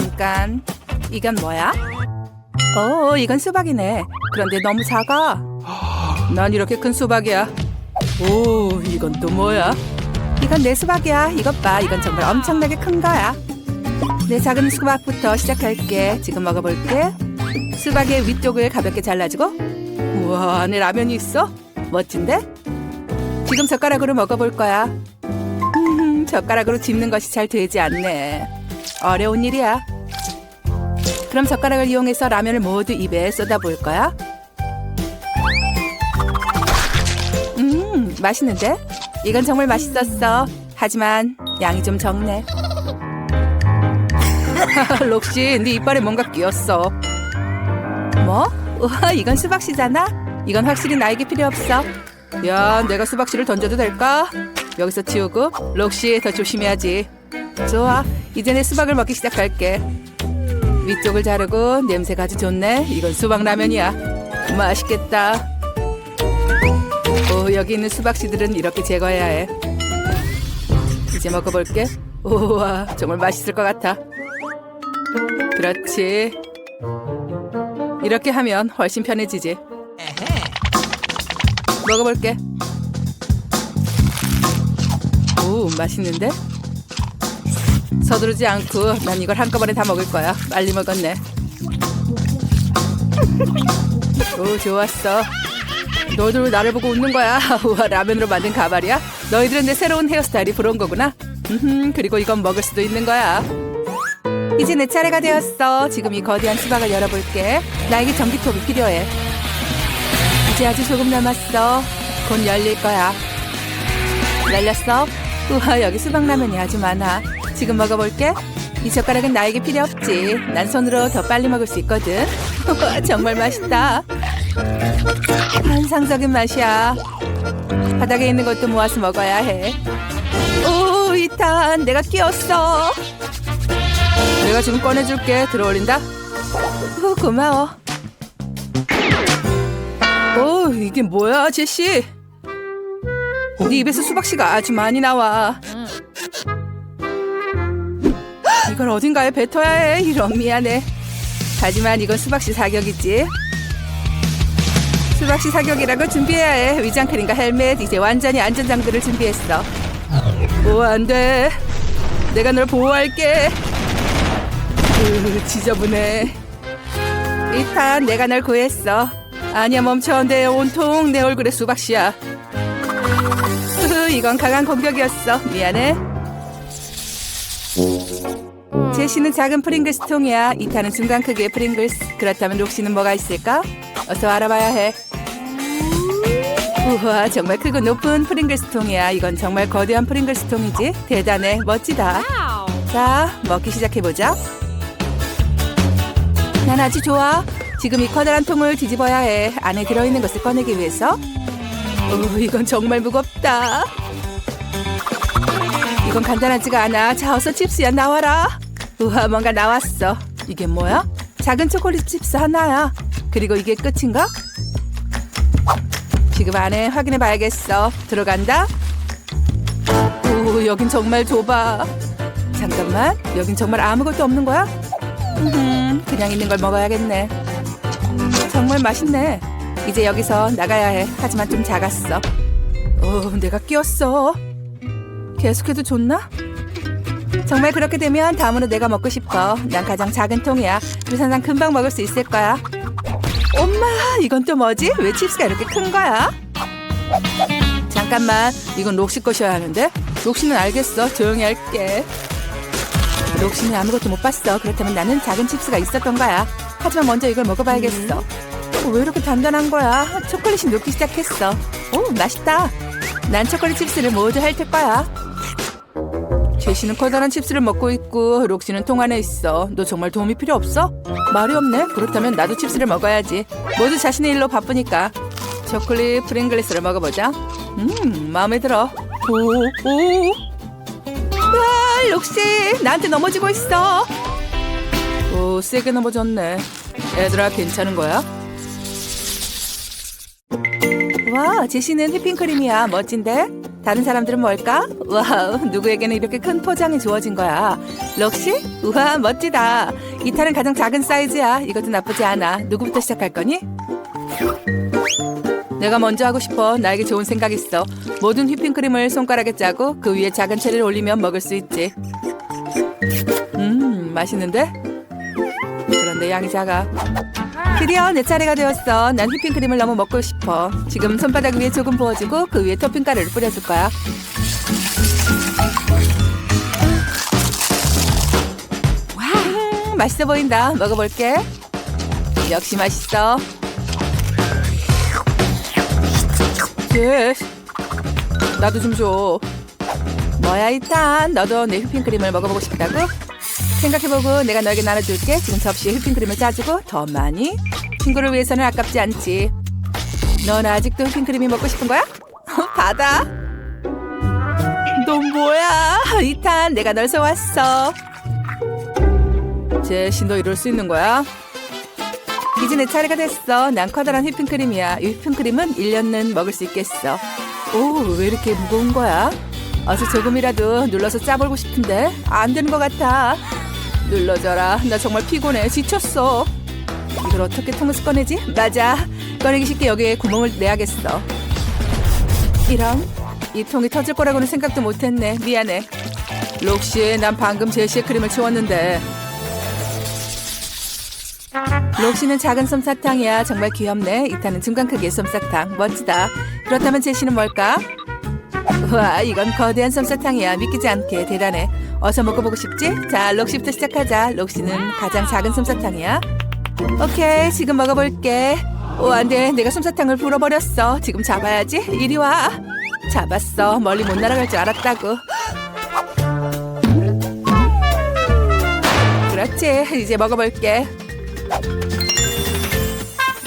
잠깐. 이건 뭐야? 어, 이건 수박이네. 그런데 너무 작아. 난 이렇게 큰 수박이야. 오, 이건 또 뭐야? 이건 내 수박이야. 이것 봐. 이건 정말 엄청나게 큰 거야. 내 작은 수박부터 시작할게. 지금 먹어볼게. 수박의 위쪽을 가볍게 잘라주고. 우와, 안에 라면이 있어? 멋진데? 지금 젓가락으로 먹어볼 거야. 음, 젓가락으로 집는 것이 잘 되지 않네. 어려운 일이야. 그럼 젓가락을 이용해서 라면을 모두 입에 쏟아볼 거야. 음, 맛있는데? 이건 정말 맛있었어. 하지만 양이 좀 적네. 록시, 네 이빨에 뭔가 끼었어. 뭐? 우와, 이건 수박씨잖아? 이건 확실히 나에게 필요 없어. 야, 내가 수박씨를 던져도 될까? 여기서 치우고, 록시 더 조심해야지. 좋아, 이제 내 수박을 먹기 시작할게. 위쪽을 자르고 냄새가 아주 좋네. 이건 수박 라면이야. 맛있겠다. 오, 여기 있는 수박 씨들은 이렇게 제거해야 해. 이제 먹어볼게. 우와, 정말 맛있을 것 같아. 그렇지. 이렇게 하면 훨씬 편해지지. 먹어볼게. 오, 맛있는데? 서두르지 않고 난 이걸 한꺼번에 다 먹을 거야. 빨리 먹었네. 오, 좋았어. 너희들 왜 나를 보고 웃는 거야? 우와, 라면으로 만든 가발이야? 너희들은 내 새로운 헤어스타일이 부러운 거구나. 음, 그리고 이건 먹을 수도 있는 거야. 이제 내 차례가 되었어. 지금 이 거대한 수박을 열어볼게. 나에게 전기톱이 필요해. 이제 아주 조금 남았어. 곧 열릴 거야. 열렸어? 우와, 여기 수박라면이 아주 많아. 지금 먹어볼게. 이 젓가락은 나에게 필요 없지. 난 손으로 더 빨리 먹을 수 있거든. 정말 맛있다. 환상적인 맛이야. 바닥에 있는 것도 모아서 먹어야 해. 오, 이탄, 내가 끼었어. 내가 지금 꺼내줄게. 들어올린다. 오, 고마워. 오, 이게 뭐야, 제시? 네 입에서 수박씨가 아주 많이 나와. 이걸 어딘가에 뱉어야 해. 이런 미안해. 하지만 이건 수박씨 사격이지. 수박씨 사격이라고 준비해야 해. 위장 크림과 헬멧, 이제 완전히 안전장비를 준비했어. 오, 안 돼. 내가 널 보호할게. 으, 지저분해. 이탄, 내가 널 구했어. 아니야, 멈춰. 내 온통 내 얼굴에 수박씨야. 으, 이건 강한 공격이었어. 미안해. 제시는 작은 프링글스 통이야. 이탄은 중간 크기의 프링글스. 그렇다면 록시는 뭐가 있을까? 어서 알아봐야 해. 우와, 정말 크고 높은 프링글스 통이야. 이건 정말 거대한 프링글스 통이지. 대단해, 멋지다. 자, 먹기 시작해보자. 난 아주 좋아. 지금 이 커다란 통을 뒤집어야 해. 안에 들어있는 것을 꺼내기 위해서. 오, 이건 정말 무겁다. 이건 간단하지가 않아. 자, 어서 칩스야, 나와라. 우와, 뭔가 나왔어. 이게 뭐야? 작은 초콜릿 칩스 하나야. 그리고 이게 끝인가? 지금 안에 확인해 봐야겠어. 들어간다. 오, 여긴 정말 좁아. 잠깐만, 여긴 정말 아무것도 없는 거야? 음, 그냥 있는 걸 먹어야겠네. 정말 맛있네. 이제 여기서 나가야 해. 하지만 좀 작았어. 오, 내가 끼었어. 계속해도 좋나? 정말 그렇게 되면 다음으로 내가 먹고 싶어. 난 가장 작은 통이야. 그래서 난 금방 먹을 수 있을 거야. 엄마, 이건 또 뭐지? 왜 칩스가 이렇게 큰 거야? 잠깐만, 이건 록시 것이어야 하는데? 록시는 알겠어. 조용히 할게. 록시는 아무것도 못 봤어. 그렇다면 나는 작은 칩스가 있었던 거야. 하지만 먼저 이걸 먹어봐야겠어. 어, 왜 이렇게 단단한 거야? 초콜릿이 녹기 시작했어. 오, 맛있다. 난 초콜릿 칩스를 모두 핥을 거야. 제시는 커다란 칩스를 먹고 있고 록시는 통 안에 있어. 너 정말 도움이 필요 없어? 말이 없네. 그렇다면 나도 칩스를 먹어야지. 모두 자신의 일로 바쁘니까. 초콜릿 프링글리스를 먹어보자. 음, 마음에 들어. 오, 오. 아, 록시, 나한테 넘어지고 있어. 오, 세게 넘어졌네. 얘들아, 괜찮은 거야? 와, 제시는 휘핑크림이야. 멋진데? 다른 사람들은 뭘까? 와우, 누구에게는 이렇게 큰 포장이 주어진 거야. 럭시? 우와, 멋지다. 이 탈은 가장 작은 사이즈야. 이것도 나쁘지 않아. 누구부터 시작할 거니? 내가 먼저 하고 싶어. 나에게 좋은 생각 있어. 모든 휘핑크림을 손가락에 짜고 그 위에 작은 체리를 올리면 먹을 수 있지. 음, 맛있는데? 그런데 양이 작아. 드디어 내 차례가 되었어. 난 휘핑크림을 너무 먹고 싶어. 지금 손바닥 위에 조금 부어주고 그 위에 토핑 가루를 뿌려줄 거야. 와, 맛있어 보인다. 먹어볼게. 역시 맛있어. 예. 나도 좀 줘. 뭐야 일단 너도 내 휘핑크림을 먹어보고 싶다고? 생각해보고 내가 너에게 나눠줄게. 지금 접시에 휘핑크림을 짜주고 더 많이. 친구를 위해서는 아깝지 않지. 넌 아직도 휘핑크림이 먹고 싶은 거야? 받아. 너 뭐야? 이탄 내가 널 속았어. 제시 너 이럴 수 있는 거야? 이제 내 차례가 됐어. 난 커다란 휘핑크림이야. 이 휘핑크림은 1년은 먹을 수 있겠어. 오, 왜 이렇게 무거운 거야? 어서 조금이라도 눌러서 짜볼고 싶은데 안 되는 것 같아. 눌러줘라. 나 정말 피곤해. 지쳤어. 이걸 어떻게 통해서 꺼내지? 맞아. 꺼내기 쉽게 여기에 구멍을 내야겠어. 이런 이 통이 터질 거라고는 생각도 못했네. 미안해. 록시, 난 방금 제시의 크림을 치웠는데. 록시는 작은 솜사탕이야. 정말 귀엽네. 이타는 중간 크기의 솜사탕. 멋지다. 그렇다면 제시는 뭘까? 와, 이건 거대한 솜사탕이야. 믿기지 않게 대단해. 어서 먹어보고 싶지? 자, 록시부터 시작하자. 록시는 가장 작은 솜사탕이야. 오케이, 지금 먹어볼게. 오, 안 돼. 내가 솜사탕을 불어버렸어. 지금 잡아야지. 이리 와. 잡았어. 멀리 못 날아갈 줄 알았다고. 그렇지. 이제 먹어볼게.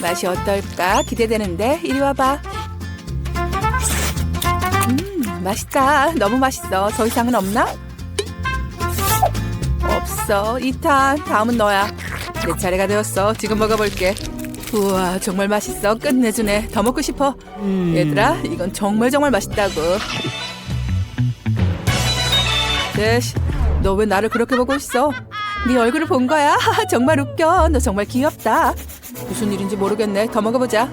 맛이 어떨까? 기대되는데. 이리 와봐. 음, 맛있다. 너무 맛있어. 더 이상은 없나? 없어. 이탄, 다음은 너야. 내 차례가 되었어. 지금 먹어볼게. 우와, 정말 맛있어. 끝내주네. 더 먹고 싶어. 얘들아, 이건 정말 정말 맛있다고. 대시, 너 왜 나를 그렇게 보고 있어? 네 얼굴을 본 거야? 정말 웃겨. 너 정말 귀엽다. 무슨 일인지 모르겠네. 더 먹어보자.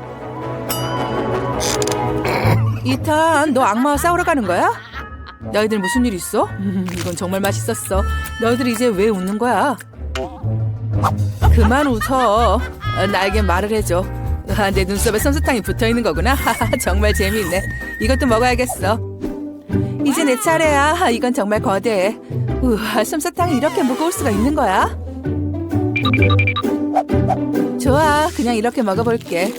이탄, 너 악마와 싸우러 가는 거야? 너희들 무슨 일 있어? 음, 이건 정말 맛있었어. 너희들 이제 왜 웃는 거야? 그만 웃어. 어, 나에게 말을 해줘. 아, 내 눈썹에 솜사탕이 붙어 있는 거구나. 정말 재미있네. 이것도 먹어야겠어. 이제 내 차례야. 아, 이건 정말 거대해. 우와, 솜사탕이 이렇게 무거울 수가 있는 거야? 좋아, 그냥 이렇게 먹어볼게.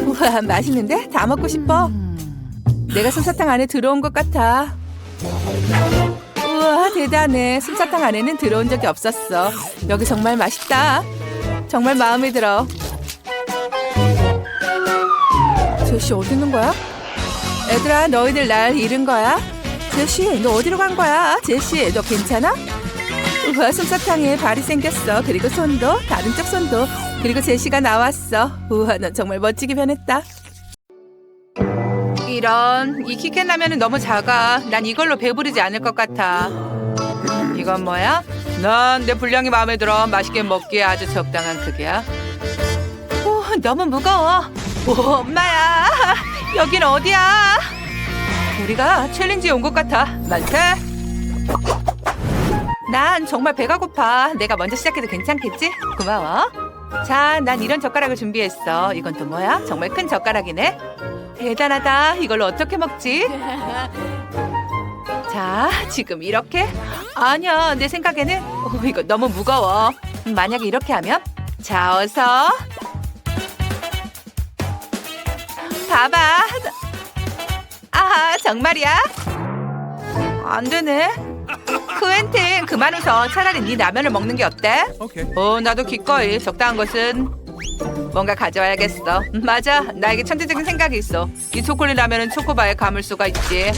우와, 맛있는데? 다 먹고 싶어. 내가 솜사탕 안에 들어온 것 같아. 우와, 대단해. 솜사탕 안에는 들어온 적이 없었어. 여기 정말 맛있다. 정말 마음에 들어. 제시 어디 있는 거야? 애들아, 너희들 날 잃은 거야? 제시, 너 어디로 간 거야? 제시, 너 괜찮아? 우와, 솜사탕에 발이 생겼어. 그리고 손도, 다른 쪽 손도. 그리고 제시가 나왔어. 우와, 넌 정말 멋지게 변했다. 이런, 이 키캣 라면은 너무 작아. 난 이걸로 배부르지 않을 것 같아. 이건 뭐야? 난 내 분량이 마음에 들어. 맛있게 먹기에 아주 적당한 크기야. 오, 너무 무거워. 오, 엄마야. 여긴 어디야? 우리가 챌린지에 온 것 같아. 만세. 난 정말 배가 고파. 내가 먼저 시작해도 괜찮겠지? 고마워. 자, 난 이런 젓가락을 준비했어. 이건 또 뭐야? 정말 큰 젓가락이네. 대단하다. 이걸로 어떻게 먹지? 자, 지금 이렇게? 아니야, 내 생각에는 어, 이거 너무 무거워. 만약에 이렇게 하면? 자, 어서. 봐봐. 아, 정말이야? 안 되네. 크웬틴, 그만 웃어. 차라리 네 라면을 먹는 게 어때? Okay. 어, 나도 기꺼이 적당한 것은 뭔가 가져와야겠어. 음, 맞아, 나에게 천재적인 생각이 있어. 이 초콜릿 라면은 초코바에 감을 수가 있지.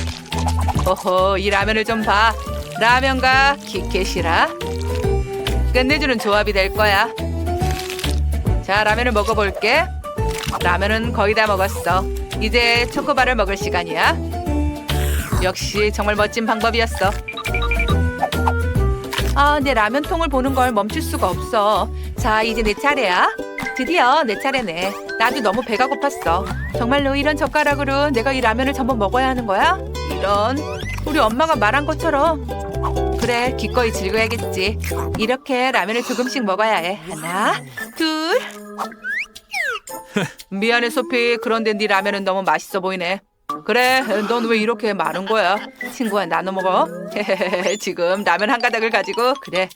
오호, 이 라면을 좀 봐. 라면과 키켓이라 끝내주는 조합이 될 거야. 자, 라면을 먹어볼게. 라면은 거의 다 먹었어. 이제 초코바를 먹을 시간이야. 역시 정말 멋진 방법이었어. 아, 내 라면통을 보는 걸 멈출 수가 없어. 자, 이제 내 차례야. 드디어 내 차례네. 나도 너무 배가 고팠어. 정말로 이런 젓가락으로 내가 이 라면을 전부 먹어야 하는 거야? 이런. 우리 엄마가 말한 것처럼. 그래, 기꺼이 즐겨야겠지. 이렇게 라면을 조금씩 먹어야 해. 하나, 둘. 미안해, 소피. 그런데 네 라면은 너무 맛있어 보이네. 그래, 넌 왜 이렇게 많은 거야? 친구야, 나눠 먹어. 지금 라면 한 가닥을 가지고 그래.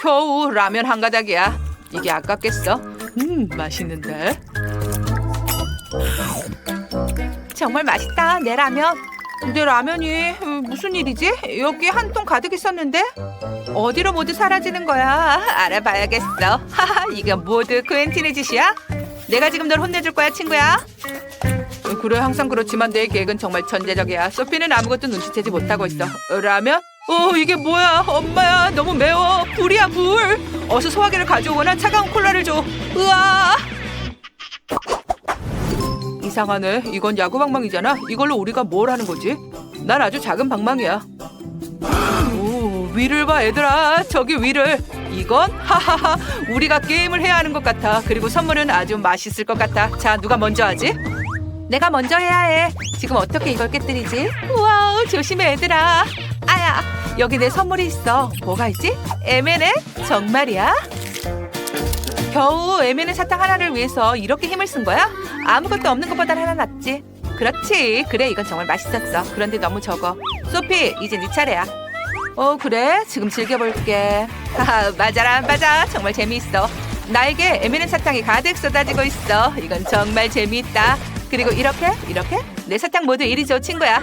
겨우 라면 한 가닥이야. 이게 아깝겠어? 음, 맛있는데. 정말 맛있다, 내 라면. 내 라면이 음, 무슨 일이지? 여기 한 통 가득 있었는데 어디로 모두 사라지는 거야? 알아봐야겠어. 하하, 이거 모두ク엔틴의 짓이야? 내가 지금 널 혼내줄 거야, 친구야. 그래 항상 그렇지만 내 계획은 정말 천재적이야. 소피는 아무것도 눈치채지 못하고 있어. 어, 라면? 어 이게 뭐야? 엄마야 너무 매워. 불이야 불. 어서 소화기를 가져오거나 차가운 콜라를 줘. 으아. 이상하네. 이건 야구 방망이잖아. 이걸로 우리가 뭘 하는 거지? 난 아주 작은 방망이야. 오, 위를 봐, 얘들아. 저기 위를. 이건 하하하. 우리가 게임을 해야 하는 것 같아. 그리고 선물은 아주 맛있을 것 같아. 자, 누가 먼저 하지? 내가 먼저 해야 해. 지금 어떻게 이걸 깨뜨리지? 우와, 조심해, 얘들아. 아야, 여기 내 선물이 있어. 뭐가 있지? M&M? 정말이야? 겨우 M&M 사탕 하나를 위해서 이렇게 힘을 쓴 거야? 아무것도 없는 것보단 하나 낫지. 그렇지. 그래, 이건 정말 맛있었어. 그런데 너무 적어. 소피, 이제 네 차례야. 어, 그래? 지금 즐겨볼게. 하하, 맞아라, 맞아. 정말 재미있어. 나에게 M&M 사탕이 가득 쏟아지고 있어. 이건 정말 재미있다. 그리고 이렇게, 이렇게 내 사탕 모두 이리 줘, 친구야.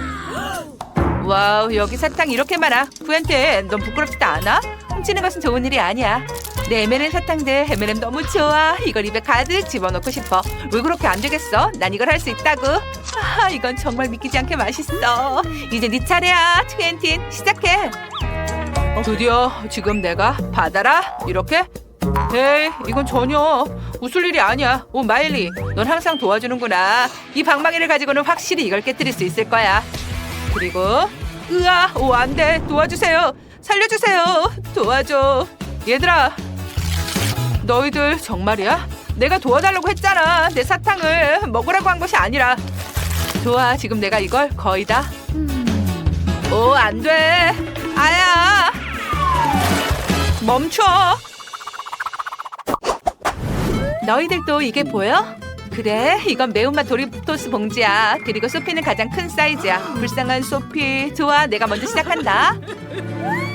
와우, 여기 사탕 이렇게 많아. 구한테 넌 부끄럽지도 않아? 훔치는 것은 좋은 일이 아니야. 내 M&M 사탕들 M&M 너무 좋아. 이걸 입에 가득 집어넣고 싶어. 왜 그렇게 안 되겠어? 난 이걸 할 수 있다고. 아, 이건 정말 믿기지 않게 맛있어. 이제 네 차례야, 트웬틴. 시작해. 드디어 지금 내가 받아라 이렇게 에이 이건 전혀 웃을 일이 아니야 오 마일리 넌 항상 도와주는구나 이 방망이를 가지고는 확실히 이걸 깨뜨릴 수 있을 거야 그리고 으아 오 안돼 도와주세요 살려주세요 도와줘 얘들아 너희들 정말이야? 내가 도와달라고 했잖아 내 사탕을 먹으라고 한 것이 아니라 좋아 지금 내가 이걸 거의 다 오, 안 돼. 아야. 멈춰. 너희들도 이게 보여? 그래, 이건 매운맛 도리토스 봉지야. 그리고 소피는 가장 큰 사이즈야. 불쌍한 소피. 좋아, 내가 먼저 시작한다.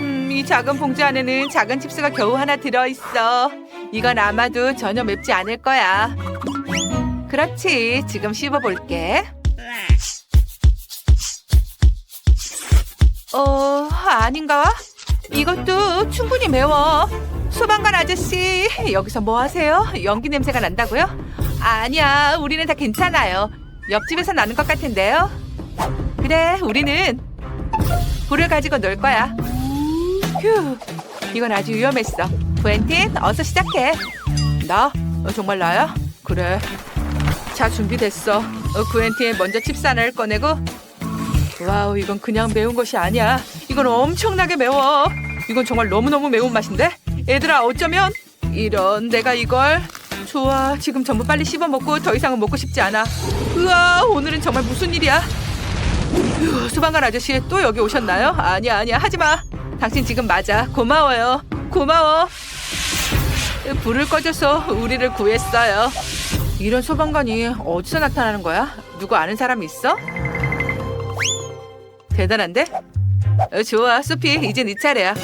음, 이 작은 봉지 안에는 작은 칩스가 겨우 하나 들어있어. 이건 아마도 전혀 맵지 않을 거야. 그렇지, 지금 씹어볼게. 어, 아닌가? 이것도 충분히 매워. 소방관 아저씨, 여기서 뭐 하세요? 연기 냄새가 난다고요? 아니야, 우리는 다 괜찮아요. 옆집에서 나는 것 같은데요? 그래, 우리는 불을 가지고 놀 거야. 휴, 이건 아주 위험했어. 부엔틴, 어서 시작해. 나? 어, 정말 나야? 그래. 자, 준비됐어. 어, 구엔틴 먼저 칩스 하나를 꺼내고 와우 이건 그냥 매운 것이 아니야 이건 엄청나게 매워 이건 정말 너무너무 매운 맛인데 얘들아 어쩌면 이런 내가 이걸 좋아 지금 전부 빨리 씹어 먹고 더 이상은 먹고 싶지 않아 으아 오늘은 정말 무슨 일이야 휴, 소방관 아저씨 또 여기 오셨나요? 아니야 아니야 하지마 당신 지금 맞아 고마워요 고마워 불을 꺼줘서 우리를 구했어요 이런 소방관이 어디서 나타나는 거야? 누구 아는 사람 있어? 대단한데? 어, 좋아, 소피. 이제 네 차례야.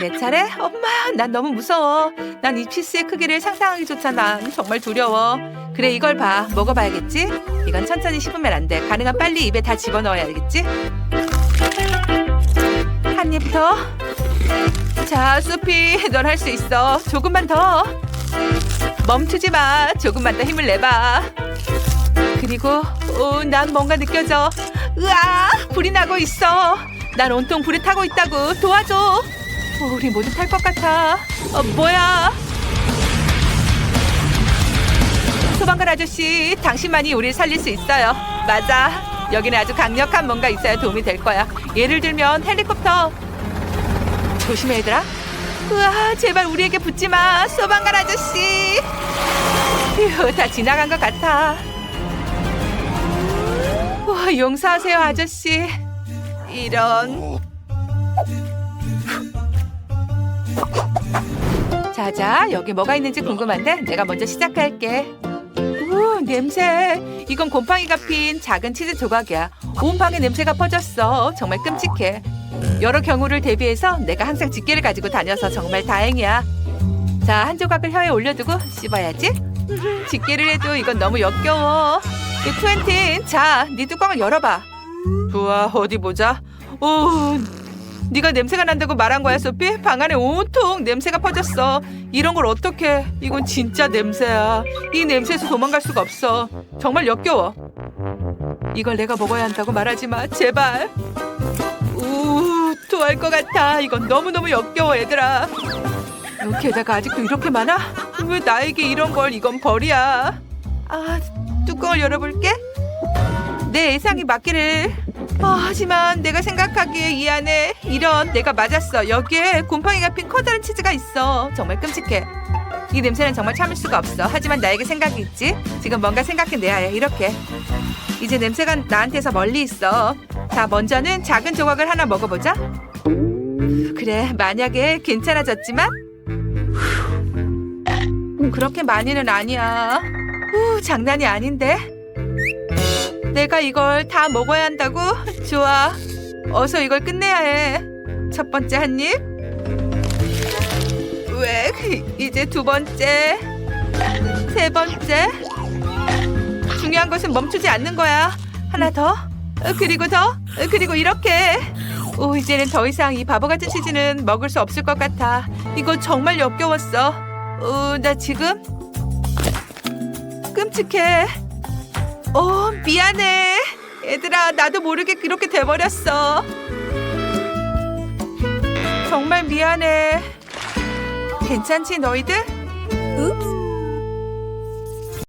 내 차례? 엄마, 난 너무 무서워. 난 이 피스의 크기를 상상하기조차 난 정말 두려워. 그래, 이걸 봐. 먹어봐야겠지? 이건 천천히 씹으면 안 돼. 가능한 빨리 입에 다 집어넣어야 겠지 한 입 더. 자, 소피, 넌 할 수 있어. 조금만 더. 멈추지 마. 조금만 더 힘을 내봐. 그리고 오, 난 뭔가 느껴져. 으아, 불이 나고 있어. 난 온통 불에 타고 있다고. 도와줘. 어, 우리 모두 탈 것 같아. 어, 뭐야? 소방관 아저씨, 당신만이 우리를 살릴 수 있어요. 맞아. 여기는 아주 강력한 뭔가 있어야 도움이 될 거야. 예를 들면 헬리콥터. 조심해 얘들아. 우와 제발 우리에게 붙지 마 소방관 아저씨. 휴, 다 지나간 것 같아. 와 용서하세요 아저씨. 이런. 자자 여기 뭐가 있는지 궁금한데 내가 먼저 시작할게. 우 냄새. 이건 곰팡이가 핀 작은 치즈 조각이야. 온 방에 냄새가 퍼졌어. 정말 끔찍해. 여러 경우를 대비해서 내가 항상 집게를 가지고 다녀서 정말 다행이야. 자, 한 조각을 혀에 올려두고 씹어야지. 집게를 해도 이건 너무 역겨워. 이 쿠엔틴, 자, 네 뚜껑을 열어봐. 우와, 어디 보자. 오, 네가 냄새가 난다고 말한 거야, 소피? 방 안에 온통 냄새가 퍼졌어. 이런 걸 어떻게? 이건 진짜 냄새야. 이 냄새에서 도망갈 수가 없어. 정말 역겨워. 이걸 내가 먹어야 한다고 말하지 마, 제발. 우, 토할 것 같아. 이건 너무너무 역겨워, 얘들아. 게다가 아직도 이렇게 많아? 왜 나에게 이런 걸 이건 벌이야. 아, 뚜껑을 열어볼게. 내 예상이 맞기를. 아, 하지만 내가 생각하기에 이 안에 이런 내가 맞았어. 여기에 곰팡이가 핀 커다란 치즈가 있어. 정말 끔찍해. 이 냄새는 정말 참을 수가 없어. 하지만 나에게 생각이 있지. 지금 뭔가 생각해내야 해. 이렇게. 이제 냄새가 나한테서 멀리 있어. 자, 먼저는 작은 조각을 하나 먹어보자. 그래, 만약에 괜찮아졌지만 그렇게 많이는 아니야. 후, 장난이 아닌데. 내가 이걸 다 먹어야 한다고? 좋아. 어서 이걸 끝내야 해. 첫 번째 한 입. 왜? 이제 두 번째. 세 번째. 중요한 것은 멈추지 않는 거야. 하나 더. 어, 그리고 더. 어, 그리고 이렇게. 오, 이제는 더 이상 이 바보 같은 치즈는 먹을 수 없을 것 같아. 이거 정말 역겨웠어. 어, 나 지금 끔찍해. 어, 미안해. 얘들아, 나도 모르게 그렇게 돼버렸어. 정말 미안해. 괜찮지, 너희들? Oops.